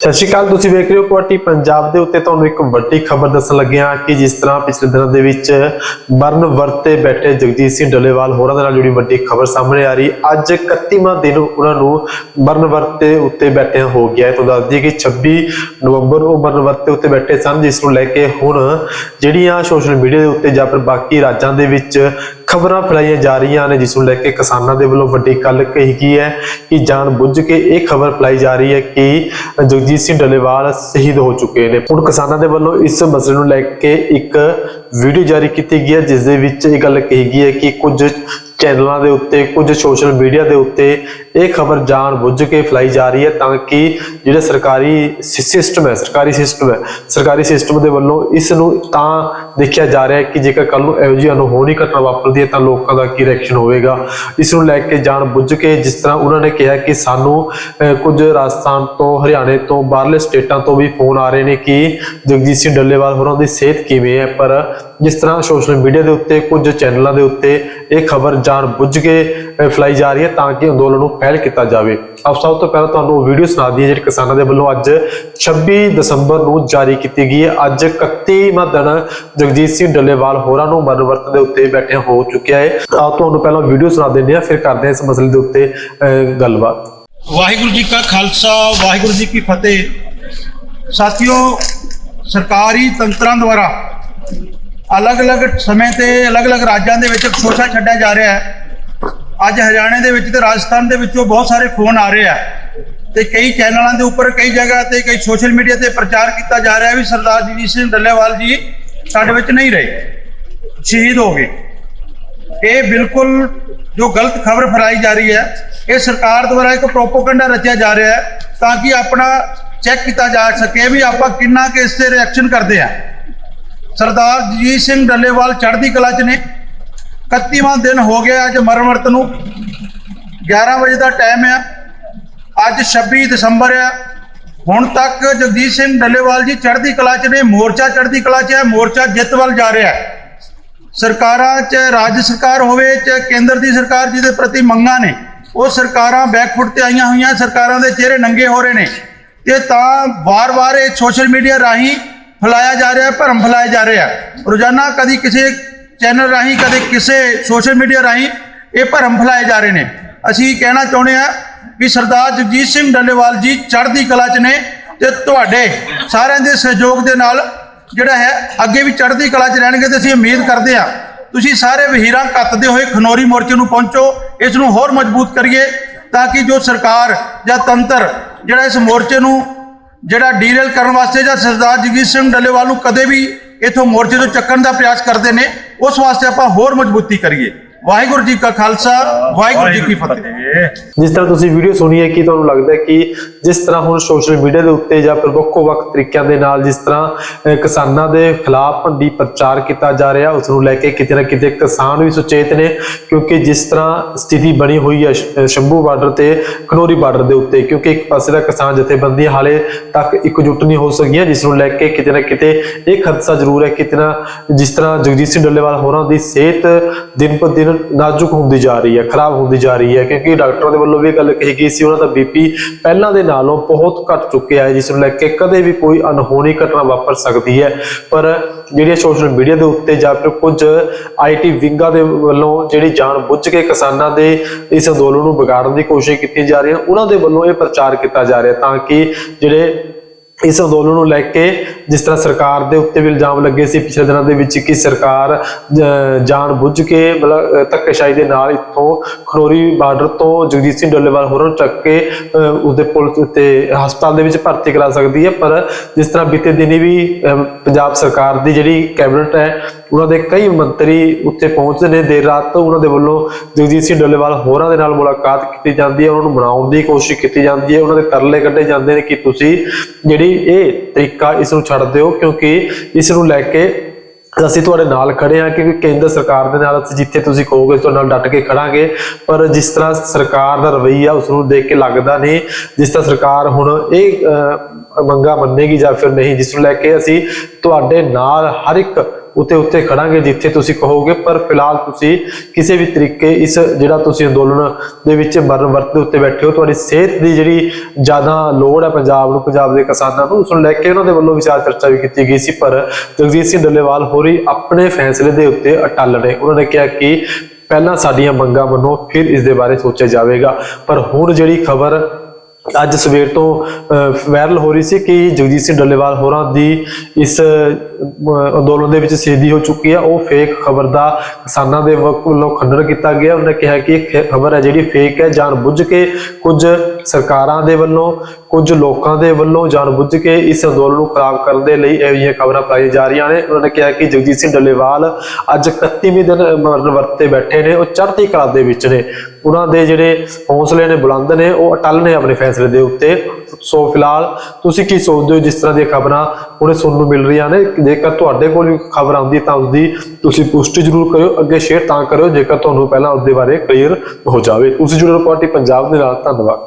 ਸਤਿ ਸ਼੍ਰੀ ਅਕਾਲ, ਤੁਸੀਂ ਵੇਖ ਰਹੇ ਹੋ ਕੁਆਟੀ ਪੰਜਾਬ ਦੇ ਉੱਤੇ ਤੁਹਾਨੂੰ ਇੱਕ ਵੱਡੀ ਖਬਰ ਦੱਸਣ ਲੱਗਿਆ ਕਿ ਜਿਸ ਤਰ੍ਹਾਂ ਪਿਛਲੇ ਦਿਨਾਂ ਦੇ ਵਿੱਚ ਮਰਨ ਵਰਤੇ ਬੈਠੇ ਜਗਜੀਤ ਸਿੰਘ ਡੱਲੇਵਾਲ ਹੋਰਾਂ ਦੇ ਨਾਲ ਜੁੜੀ ਵੱਡੀ ਖਬਰ ਸਾਹਮਣੇ ਆ ਰਹੀ। ਅੱਜ 31ਵਾਂ ਦਿਨ ਉਹਨਾਂ ਨੂੰ ਮਰਨ ਵਰਤੇ ਉੱਤੇ ਬੈਠਿਆਂ ਹੋ ਗਿਆ ਹੈ। ਤਾਂ ਦੱਸ ਦਈਏ ਕਿ 26 ਨਵੰਬਰ ਉਹ ਮਰਨ ਵਰਤੇ ਉੱਤੇ ਬੈਠੇ ਸਨ, ਜਿਸ ਨੂੰ ਲੈ ਕੇ ਹੁਣ ਜਿਹੜੀਆਂ ਸੋਸ਼ਲ ਮੀਡੀਆ ਦੇ ਉੱਤੇ ਜਾਂ ਫਿਰ ਬਾਕੀ ਰਾਜਾਂ ਦੇ ਵਿੱਚ ਖਬਰਾਂ ਫੈਲਾਈਆਂ ਜਾ ਰਹੀਆਂ ਨੇ, ਜਿਸ ਨੂੰ ਲੈ ਕੇ ਕਿਸਾਨਾਂ ਦੇ ਵੱਲੋਂ ਵੱਡੀ ਗੱਲ ਕਹੀ ਗਈ ਹੈ ਕਿ ਜਾਣ ਬੁੱਝ ਕੇ ਇਹ ਖਬਰ ਫੈਲਾਈ ਜਾ ਰਹੀ ਹੈ ਕਿ ਜਗਜੀਤ ਸਿੰਘ ਡੱਲੇਵਾਲ ਸ਼ਹੀਦ ਹੋ ਚੁੱਕੇ ਨੇ। ਹੁਣ ਕਿਸਾਨਾਂ ਦੇ ਵੱਲੋਂ ਇਸ ਮਸਲੇ ਨੂੰ ਲੈ ਕੇ ਇੱਕ ਵੀਡੀਓ ਜਾਰੀ ਕੀਤੀ ਗਈ ਹੈ, ਜਿਸ ਦੇ ਵਿੱਚ ਇਹ ਗੱਲ ਕਹੀ ਗਈ ਹੈ ਕਿ ਕੁਝ ਚੈਨਲਾਂ ਦੇ ਉੱਤੇ, ਕੁਝ ਸੋਸ਼ਲ ਮੀਡੀਆ ਦੇ ਉੱਤੇ ਇਹ ਖਬਰ ਜਾਣ ਬੁੱਝ ਕੇ ਫੈਲਾਈ ਜਾ ਰਹੀ ਹੈ ਤਾਂ ਕਿ ਜਿਹੜਾ ਸਰਕਾਰੀ ਸਿਸਟਮ ਹੈ ਸਰਕਾਰੀ ਸਿਸਟਮ ਹੈ ਸਰਕਾਰੀ ਸਿਸਟਮ ਦੇ ਵੱਲੋਂ ਇਸ ਨੂੰ ਤਾਂ ਦੇਖਿਆ ਜਾ ਰਿਹਾ ਹੈ ਕਿ ਜੇਕਰ ਕੱਲ ਨੂੰ ਇਹੋ ਜਿਹੀ ਅਨਹੋਣੀ ਘਟਨਾ ਵਾਪਰਦੀ ਹੈ ਤਾਂ ਲੋਕਾਂ ਦਾ ਕੀ ਰਿਐਕਸ਼ਨ ਹੋਵੇਗਾ? ਇਸ ਨੂੰ ਲੈ ਕੇ ਜਾਣ ਬੁੱਝ ਕੇ ਜਿਸ ਤਰ੍ਹਾਂ ਉਹਨਾਂ ਨੇ ਕਿਹਾ ਕਿ ਸਾਨੂੰ ਕੁਝ ਰਾਜਸਥਾਨ ਤੋਂ ਹਰਿਆਣੇ ਤੋਂ ਬਾਹਰਲੇ ਸਟੇਟਾਂ ਤੋਂ ਵੀ ਫੋਨ ਆ ਰਹੇ ਨੇ ਕਿ ਜਗਜੀਤ ਸਿੰਘ ਡੱਲੇਵਾਲ ਹੋਰਾਂ ਦੀ ਸਿਹਤ ਕਿਵੇਂ ਹੈ? ਪਰ ਜਿਸ ਤਰ੍ਹਾਂ ਸੋਸ਼ਲ ਮੀਡੀਆ ਦੇ ਉੱਤੇ ਕੁਝ ਚੈਨਲਾਂ ਦੇ ਉੱਤੇ ਇਹ ਖਬਰ ਜਾਣ ਬੁੱਝ ਕੇ ਅਹ, ਫੈਲਾਈ ਜਾ ਰਹੀ ਹੈ ਤਾਂ ਕਿ ਅੰਦੋਲਨ ਨੂੰ ਫੈਲ ਕੀਤਾ ਜਾਵੇ। ਆਪ ਸਭ ਤੋਂ ਪਹਿਲਾਂ ਤੁਹਾਨੂੰ ਵੀਡੀਓ ਸੁਣਾ ਦਈਏ, ਜਿਹੜੀ ਕਿਸਾਨਾਂ ਦੇ ਵੱਲੋਂ ਅੱਜ 26 ਦਸੰਬਰ ਨੂੰ ਜਾਰੀ ਕੀਤੀ ਗਈ ਹੈ। ਅੱਜ 31ਵਾਂ ਦਿਨ ਜਗਜੀਤ ਸਿੰਘ ਡੱਲੇਵਾਲ ਹੋਰਾਂ ਨੂੰ ਮਰਨ ਦੇ ਉੱਤੇ ਬੈਠੇ ਹੋ ਚੁੱਕਿਆ ਹੈ। ਆਪ ਤੁਹਾਨੂੰ ਪਹਿਲਾਂ ਵੀਡੀਓ ਸੁਣਾ ਦਿੰਦੇ ਹਾਂ, ਫਿਰ ਕਰਦੇ ਹਾਂ ਇਸ ਮਸਲੇ ਦੇ ਉੱਤੇ ਗੱਲਬਾਤ। ਵਾਹਿਗੁਰੂ ਜੀ ਕਾ ਖਾਲਸਾ, ਵਾਹਿਗੁਰੂ ਜੀ ਕੀ ਫਤਿਹ। ਸਾਥੀਓ, ਸਰਕਾਰੀ ਤੰਤਰਾਂ ਦੁਆਰਾ ਅਲੱਗ-ਅਲੱਗ ਸਮੇਂ ਤੇ ਅਲੱਗ-ਅਲੱਗ ਰਾਜਾਂ ਦੇ ਵਿੱਚ ਸ਼ੋਸ਼ਾ ਛੱਡਿਆ ਜਾ ਰਿਹਾ ਹੈ। ਅੱਜ ਹਰਿਆਣੇ ਦੇ ਵਿੱਚ ਤੇ ਰਾਜਸਥਾਨ ਦੇ ਵਿੱਚੋਂ ਬਹੁਤ ਸਾਰੇ ਫੋਨ ਆ ਰਹੇ ਆ ਤੇ ਕਈ ਚੈਨਲਾਂ ਦੇ ਉੱਪਰ, ਕਈ ਜਗ੍ਹਾ ਤੇ, ਕਈ ਸੋਸ਼ਲ ਮੀਡੀਆ ਤੇ ਪ੍ਰਚਾਰ ਕੀਤਾ ਜਾ ਰਿਹਾ ਵੀ ਸਰਦਾਰ ਜਗਜੀਤ ਸਿੰਘ ਡੱਲੇਵਾਲ ਜੀ ਸਾਡੇ ਵਿੱਚ ਨਹੀਂ ਰਹੇ, ਸ਼ਹੀਦ ਹੋ ਗਏ। ਇਹ ਬਿਲਕੁਲ ਜੋ ਗਲਤ ਖਬਰ ਫੈਲਾਈ ਜਾ ਰਹੀ ਹੈ, ਇਹ ਸਰਕਾਰ ਦੁਆਰਾ ਇੱਕ ਪ੍ਰੋਪੋਗੈਂਡਾ ਰਚਿਆ ਜਾ ਰਿਹਾ ਹੈ ਤਾਂ ਕਿ ਆਪਣਾ ਚੈੱਕ ਕੀਤਾ ਜਾ ਸਕੇ ਵੀ ਆਪਾਂ ਕਿੰਨਾ ਕਿ ਇਸ ਤੇ ਰਿਐਕਸ਼ਨ ਕਰਦੇ ਆ ਸਰਦਾਰ ਜਗਜੀਤ ਸਿੰਘ ਡੱਲੇਵਾਲ ਚੜ੍ਹਦੀ ਕਲਾ 'ਚ ਨੇ। 31ਵਾਂ ਦਿਨ ਹੋ ਗਿਆ ਅੱਜ ਮਰਮਰਤ ਨੂੰ। 11 ਵਜੇ ਦਾ ਟਾਈਮ ਆ ਅੱਜ 26 ਦਸੰਬਰ ਆ ਹੁਣ ਤੱਕ ਜਗਜੀਤ ਸਿੰਘ ਡੱਲੇਵਾਲ ਜੀ ਚੜ੍ਹਦੀ ਕਲਾ 'ਚ ਨੇ, ਮੋਰਚਾ ਚੜ੍ਹਦੀ ਕਲਾ 'ਚ ਹੈ, ਮੋਰਚਾ ਜਿੱਤ ਵੱਲ ਜਾ ਰਿਹਾ ਹੈ। ਸਰਕਾਰਾਂ ਚਾਹੇ ਰਾਜ ਸਰਕਾਰ ਹੋਵੇ ਚਾਹੇ ਕੇਂਦਰ ਦੀ ਸਰਕਾਰ ਜਿਹਦੇ ਪ੍ਰਤੀ ਮੰਗਾਂ ਨੇ, ਉਹ ਸਰਕਾਰਾਂ ਬੈਕਫੁੱਟ ਤੇ ਆਈਆਂ ਹੋਈਆਂ, ਸਰਕਾਰਾਂ ਦੇ ਚਿਹਰੇ ਨੰਗੇ ਹੋ ਰਹੇ ਨੇ। ਤੇ ਤਾਂ ਵਾਰ-ਵਾਰ ਇਹ ਸੋਸ਼ਲ ਮੀਡੀਆ ਰਾਹੀਂ ਫੈਲਾਇਆ ਜਾ ਰਿਹਾ, ਭਰਮ ਫੈਲਾਇਆ ਜਾ ਰਿਹਾ। ਰੋਜ਼ਾਨਾ ਕਦੀ ਕਿਸੇ ਚੈਨਲ ਰਾਹੀਂ ਕਦੇ ਕਿਸੇ ਸੋਸ਼ਲ ਮੀਡੀਆ ਰਾਹੀਂ ਇਹ ਭਰਮ ਫੈਲਾਏ ਜਾ ਰਹੇ ਨੇ। ਅਸੀਂ ਕਹਿਣਾ ਚਾਹੁੰਦੇ ਆ ਵੀ ਸਰਦਾਰ ਜਗਜੀਤ ਸਿੰਘ ਡੱਲੇਵਾਲ ਜੀ ਚੜ੍ਹਦੀ ਕਲਾ 'ਚ ਨੇ ਤੇ ਤੁਹਾਡੇ ਸਾਰਿਆਂ ਦੇ ਸਹਿਯੋਗ ਦੇ ਨਾਲ ਜਿਹੜਾ ਹੈ ਅੱਗੇ ਵੀ ਚੜ੍ਹਦੀ ਕਲਾ 'ਚ ਰਹਿਣਗੇ ਤੇ ਅਸੀਂ ਉਮੀਦ ਕਰਦੇ ਹਾਂ ਤੁਸੀਂ ਸਾਰੇ ਵਹੀਰਾਂ ਕੱਤਦੇ ਹੋਏ ਖਨੌਰੀ ਮੋਰਚੇ ਨੂੰ ਪਹੁੰਚੋ, ਇਸ ਨੂੰ ਹੋਰ ਮਜ਼ਬੂਤ ਕਰੀਏ ਤਾਂ ਕਿ ਜੋ ਸਰਕਾਰ ਜਾਂ ਤੰਤਰ ਜਿਹੜਾ ਇਸ ਮੋਰਚੇ ਨੂੰ ਜਿਹੜਾ ਡੀਰੇਲ ਕਰਨ ਵਾਸਤੇ ਜਾਂ ਸਰਦਾਰ ਜਗਜੀਤ ਸਿੰਘ ਡੱਲੇਵਾਲ ਨੂੰ ਕਦੇ ਵੀ ਇਥੋਂ ਮੋਰਚੇ ਤੋਂ ਚੱਕਣ ਦਾ ਪ੍ਰਯਾਸ ਕਰਦੇ ਨੇ ਉਸ ਵਾਸਤੇ ਆਪਾਂ ਹੋਰ ਮਜ਼ਬੂਤੀ ਕਰੀਏ। ਵਾਹਿਗੁਰੂ ਜੀ ਕਾ ਖਾਲਸਾ ਵਾਹਿਗੁਰੂ ਜੀ ਕੀ ਫਤਿਹ। ਜਿਸ ਤਰ੍ਹਾਂ ਤੁਸੀਂ ਵੀਡੀਓ ਸੁਣੀ ਹੈ ਕਿ ਤੁਹਾਨੂੰ ਲੱਗਦਾ ਹੈ ਕਿ ਜਿਸ ਤਰ੍ਹਾਂ ਹੁਣ ਸੋਸ਼ਲ ਮੀਡੀਆ ਦੇ ਉੱਤੇ ਜਾਂ ਫਿਰ ਵੱਖੋ-ਵੱਖ ਤਰੀਕਿਆਂ ਦੇ ਨਾਲ ਜਿਸ ਤਰ੍ਹਾਂ ਕਿਸਾਨਾਂ ਦੇ ਖਿਲਾਫ ਭੰਡੀ ਪ੍ਰਚਾਰ ਕੀਤਾ ਜਾ ਰਿਹਾ ਉਸ ਨੂੰ ਲੈ ਕੇ ਕਿਤੇ ਨਾ ਕਿਤੇ ਕਿਸਾਨ ਵੀ ਸੁਚੇਤ ਨੇ ਕਿਉਂਕਿ ਜਿਸ ਤਰ੍ਹਾਂ ਸਥਿਤੀ ਬਣੀ ਹੋਈ ਹੈ ਸ਼ੰਭੂ ਬਾਰਡਰ ਤੇ ਖਨੋਰੀ ਬਾਰਡਰ ਦੇ ਉੱਤੇ ਕਿਉਂਕਿ ਇੱਕ ਪਾਸੇ ਦਾ ਕਿਸਾਨ ਜਥੇਬੰਦੀਆਂ ਹਾਲੇ ਤੱਕ ਇਕਜੁੱਟ ਨਹੀਂ ਹੋ ਸਕੀਆਂ ਜਿਸ ਨੂੰ ਲੈ ਕੇ ਕਿਤੇ ਨਾ ਕਿਤੇ ਇਹ ਖਦਸ਼ਾ ਜ਼ਰੂਰ ਹੈ ਕਿਤੇ ਨਾ ਜਿਸ ਤਰ੍ਹਾਂ ਜਗਜੀਤ ਸਿੰਘ ਡੱਲੇਵਾਲ ਹੋਰਾਂ ਦੀ ਸਿਹਤ ਦਿਨ ਪਰ ਦਿਨ ਨਾਜ਼ੁਕ ਹੁੰਦੀ ਜਾ ਰਹੀ ਹੈ, ਖਰਾਬ ਹੁੰਦੀ ਜਾ ਰਹੀ ਹੈ, ਕਿਉਂਕਿ ਡਾਕਟਰਾਂ ਦੇ ਵੱਲੋਂ ਵੀ ਗੱਲ ਕਹੀ ਗਈ ਸੀ, ਉਹਨਾਂ ਦਾ ਬੀਪੀ ਪਹਿਲਾਂ ਦੇ ਨਾਲੋਂ ਬਹੁਤ ਘਟ ਚੁੱਕਿਆ ਹੈ, ਜਿਸ ਨੂੰ ਲੈ ਕੇ ਕਦੇ ਵੀ ਕੋਈ ਅਨਹੋਣੀ ਘਟਨਾ ਵਾਪਰ ਸਕਦੀ ਹੈ। ਪਰ ਜਿਹੜੀਆਂ ਸੋਸ਼ਲ ਮੀਡੀਆ ਦੇ ਉੱਤੇ ਜਾਂ ਫਿਰ ਕੁਝ ਆਈਟੀ ਵਿੰਗਾਂ ਦੇ ਵੱਲੋਂ ਜਿਹੜੀ ਜਾਣ ਬੁੱਝ ਕੇ ਕਿਸਾਨਾਂ ਦੇ ਇਸ ਅੰਦੋਲਨ ਨੂੰ ਵਿਗਾੜਨ ਦੀ ਕੋਸ਼ਿਸ਼ ਕੀਤੀ ਜਾ ਰਹੀ ਹੈ, ਉਹਨਾਂ ਦੇ ਵੱਲੋਂ ਇਹ ਪ੍ਰਚਾਰ ਕੀਤਾ ਜਾ ਰਿਹਾ ਤਾਂ ਕਿ ਜਿਹੜੇ ਇਸ ਅੰਦੋਲਨ ਨੂੰ ਲੈ ਕੇ ਜਿਸ ਤਰ੍ਹਾਂ ਸਰਕਾਰ ਦੇ ਉੱਤੇ ਵੀ ਇਲਜ਼ਾਮ ਲੱਗੇ ਸੀ ਪਿਛਲੇ ਦਿਨਾਂ ਦੇ ਵਿੱਚ ਕਿ ਸਰਕਾਰ ਜਾਣ ਬੁੱਝ ਕੇ ਮਤਲਬ ਧੱਕੇਸ਼ਾਹੀ ਦੇ ਨਾਲ ਇੱਥੋਂ ਖਨੋਰੀ ਬਾਰਡਰ ਤੋਂ ਜਗਜੀਤ ਸਿੰਘ ਡੋਲੇਵਾਲ ਹੋਰਾਂ ਨੂੰ ਚੱਕ ਕੇ ਉਸਦੇ ਪੁਲਿਸ ਤੇ ਹਸਪਤਾਲ ਦੇ ਵਿੱਚ ਭਰਤੀ ਕਰਾ ਸਕਦੀ ਹੈ। ਪਰ ਜਿਸ ਤਰ੍ਹਾਂ ਬੀਤੇ ਦਿਨੀ ਵੀ ਪੰਜਾਬ ਸਰਕਾਰ ਦੀ ਜਿਹੜੀ ਕੈਬਨਿਟ ਹੈ, ਉਹਨਾਂ ਦੇ ਕਈ ਮੰਤਰੀ ਉੱਥੇ ਪਹੁੰਚਦੇ ਨੇ। ਦੇਰ ਰਾਤ ਉਹਨਾਂ ਦੇ ਵੱਲੋਂ ਜਗਜੀਤ ਸਿੰਘ ਡੱਲੇਵਾਲ ਹੋਰਾਂ ਦੇ ਨਾਲ ਮੁਲਾਕਾਤ ਕੀਤੀ ਜਾਂਦੀ ਹੈ। ਉਹਨਾਂ ਨੂੰ ਮਨਾਉਣ ਦੀ ਕੋਸ਼ਿਸ਼ ਕੀਤੀ ਜਾਂਦੀ ਹੈ। ਉਹਨਾਂ ਦੇ ਤਰਲੇ ਕੱਢੇ ਜਾਂਦੇ ਨੇ ਕਿ ਤੁਸੀਂ ਜਿਹੜੀ ਇਹ ਤਰੀਕਾ ਇਸ ਨੂੰ ਛੱਡ ਦਿਓ ਕਿਉਂਕਿ ਇਸ ਨੂੰ ਲੈ ਕੇ ਅਸੀਂ ਤੁਹਾਡੇ ਨਾਲ ਖੜੇ ਹਾਂ ਕਿਉਂਕਿ ਕੇਂਦਰ ਸਰਕਾਰ ਦੇ ਨਾਲ ਅਸੀਂ ਜਿੱਥੇ ਤੁਸੀਂ ਕਹੋਗੇ ਤੁਹਾਡੇ ਨਾਲ ਡਟ ਕੇ ਖੜਾਂਗੇ। ਪਰ ਜਿਸ ਤਰ੍ਹਾਂ ਸਰਕਾਰ ਦਾ ਰਵੱਈਆ ਉਸ ਨੂੰ ਦੇਖ ਕੇ ਲੱਗਦਾ ਨਹੀਂ ਜਿਸ ਤਰ੍ਹਾਂ ਸਰਕਾਰ ਹੁਣ ਇਹ ਅਹ, ਮੰਗਾ ਮੰਨੇਗੀ ਜਾਂ ਫਿਰ ਨਹੀਂ ਜਿਸ ਨੂੰ ਲੈ ਕੇ ਅਸੀਂ ਤੁਹਾਡੇ ਨਾਲ ਹਰ ਇੱਕ ਉੱਤੇ ਉੱਤੇ ਖੜਾਂਗੇ ਜਿੱਥੇ ਤੁਸੀਂ ਕਹੋਗੇ, ਪਰ ਫਿਲਹਾਲ ਤੁਸੀਂ ਕਿਸੇ ਵੀ ਤਰੀਕੇ ਇਸ ਜਿਹੜਾ ਤੁਸੀਂ ਅੰਦੋਲਨ ਦੇ ਵਿੱਚ ਮਰਨ ਵਰਤ ਦੇ ਉੱਤੇ ਬੈਠੇ ਹੋ, ਤੁਹਾਡੀ ਸਿਹਤ ਦੀ ਜਿਹੜੀ ਜ਼ਿਆਦਾ ਲੋੜ ਹੈ ਪੰਜਾਬ ਨੂੰ, ਪੰਜਾਬ ਦੇ ਕਿਸਾਨਾਂ ਨੂੰ, ਉਸ ਨੂੰ ਲੈ ਕੇ ਉਹਨਾਂ ਦੇ ਵੱਲੋਂ ਵਿਚਾਰ ਚਰਚਾ ਵੀ ਕੀਤੀ ਗਈ ਸੀ, ਪਰ ਜਗਜੀਤ ਸਿੰਘ ਡੱਲੇਵਾਲ ਹੋਰੀ ਆਪਣੇ ਫੈਸਲੇ ਦੇ ਉੱਤੇ ਅਟਲ ਨੇ। ਉਹਨਾਂ ਨੇ ਕਿਹਾ ਕਿ ਪਹਿਲਾਂ ਸਾਡੀਆਂ ਮੰਗਾਂ ਮੰਨੋ, ਫਿਰ ਇਸ ਦੇ ਬਾਰੇ ਸੋਚਿਆ ਜਾਵੇਗਾ। ਪਰ ਹੁਣ ਜਿਹੜੀ ਖਬਰ ਅੱਜ ਸਵੇਰ ਤੋਂ ਵਾਇਰਲ ਹੋ ਰਹੀ ਸੀ ਕਿ ਜਗਜੀਤ ਸਿੰਘ ਡੱਲੇਵਾਲ ਹੋਰਾਂ ਦੀ ਇਸ ਅੰਦੋਲਨ ਦੇ ਵਿੱਚ ਸ਼ਹੀਦੀ ਹੋ ਚੁੱਕੀ ਹੈ ਉਹ ਫੇਕ ਖਬਰ ਦਾ ਕਿਸਾਨਾਂ ਦੇ ਵੱਲੋਂ ਖੰਡਨ ਕੀਤਾ ਗਿਆ। ਉਹਨੇ ਕਿਹਾ ਕਿ ਇਹ ਖਬਰ ਹੈ ਜਿਹੜੀ ਫੇਕ ਹੈ ਜਾਣ ਬੁੱਝ ਕੇ ਕੁਝ ਸਰਕਾਰਾਂ ਦੇ ਵੱਲੋਂ, ਕੁਝ ਲੋਕਾਂ ਦੇ ਵੱਲੋਂ ਜਾਣ ਬੁੱਝ ਕੇ ਇਸ ਅੰਦੋਲਨ ਨੂੰ ਖਰਾਬ ਕਰਨ ਦੇ ਲਈ ਇਹ ਜਿਹੀਆਂ ਖਬਰਾਂ ਪਾਈ ਜਾ ਰਹੀਆਂ ਨੇ। ਉਹਨਾਂ ਨੇ ਕਿਹਾ ਕਿ ਜਗਜੀਤ ਸਿੰਘ ਡੱਲੇਵਾਲ ਅੱਜ 31ਵੇਂ ਦਿਨ ਮਰਨ ਵਰਤੇ ਬੈਠੇ ਨੇ। ਉਹ ਚੜ੍ਹਦੀ ਕਲਾ ਦੇ ਵਿੱਚ ਨੇ। ਉਹਨਾਂ ਦੇ ਜਿਹੜੇ ਹੌਸਲੇ ਨੇ, ਬੁਲੰਦ ਨੇ, ਉਹ ਅਟਲ ਨੇ ਆਪਣੇ ਫੈਸਲੇ ਦੇ ਉੱਤੇ। ਸੋ ਫਿਲਹਾਲ ਤੁਸੀਂ ਕੀ ਸੋਚਦੇ ਹੋ ਜਿਸ ਤਰ੍ਹਾਂ ਦੀਆਂ ਖਬਰਾਂ ਹੁਣੇ ਸੁਣਨ ਨੂੰ ਮਿਲ ਰਹੀਆਂ ਨੇ? ਜੇਕਰ ਤੁਹਾਡੇ ਕੋਲ ਵੀ ਖਬਰ ਆਉਂਦੀ ਹੈ ਤਾਂ ਉਸਦੀ ਤੁਸੀਂ ਪੁਸ਼ਟੀ ਜ਼ਰੂਰ ਕਰਿਓ, ਅੱਗੇ ਸ਼ੇਅਰ ਤਾਂ ਕਰਿਓ, ਜੇਕਰ ਤੁਹਾਨੂੰ ਪਹਿਲਾਂ ਉਸ ਦੇ ਬਾਰੇ ਕਲੀਅਰ ਹੋ ਜਾਵੇ। ਤੁਸੀਂ ਜੁੜੇ ਰਹੋ ਪੰਜਾਬ ਦੇ ਨਾਲ, ਧੰਨਵਾਦ।